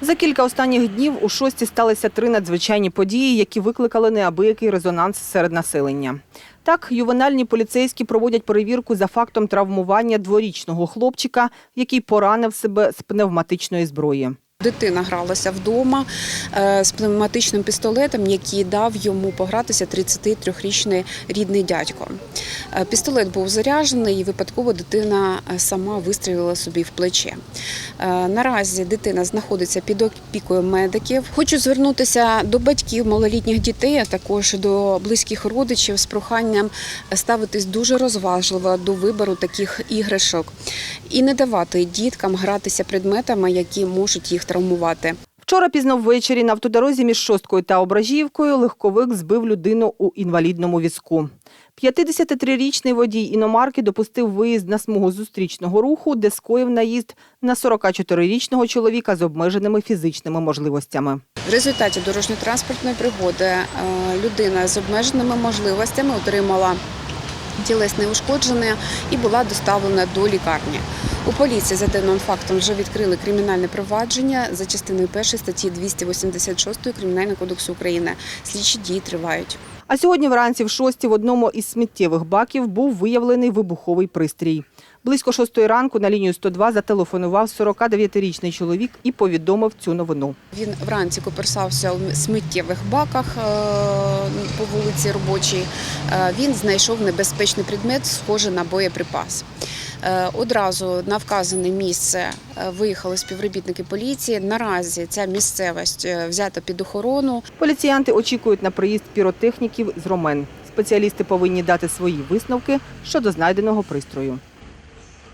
За кілька останніх днів у шості сталися три надзвичайні події, які викликали неабиякий резонанс серед населення. Так, ювенальні поліцейські проводять перевірку за фактом травмування дворічного хлопчика, який поранив себе з пневматичної зброї. Дитина гралася вдома е, з пневматичним пістолетом, який дав йому погратися 33-річний рідний дядько. Е, Пістолет був заряджений і випадково дитина е, сама вистрілила собі в плече. Наразі дитина знаходиться під опікою медиків. Хочу звернутися до батьків малолітніх дітей, а також до близьких родичів з проханням ставитись дуже розважливо до вибору таких іграшок і не давати діткам гратися предметами, які можуть їх травмувати. Вчора пізно ввечері на автодорозі між Шосткою та Ображівкою легковик збив людину у інвалідному візку. 53-річний водій іномарки допустив виїзд на смугу зустрічного руху, де скоїв наїзд на 44-річного чоловіка з обмеженими фізичними можливостями. В результаті дорожньо-транспортної пригоди е, людина з обмеженими можливостями отримала тілесне ушкодження і була доставлена до лікарні. У поліції за даним фактом вже відкрили кримінальне провадження за частиною 1 статті 286 Кримінального кодексу України. Слідчі дії тривають. А сьогодні вранці в шості в одному із сміттєвих баків був виявлений вибуховий пристрій. Близько шостої ранку на лінію 102 зателефонував 49-річний чоловік і повідомив цю новину. Він вранці коперсався у сміттєвих баках е, по вулиці Робочій. Е, Він знайшов небезпечний предмет, схожий на боєприпас. Е, Одразу на вказане місце е, виїхали співробітники поліції. Наразі ця місцевість е, взята під охорону. Поліціянти очікують на приїзд піротехніків з Ромен. Спеціалісти повинні дати свої висновки щодо знайденого пристрою.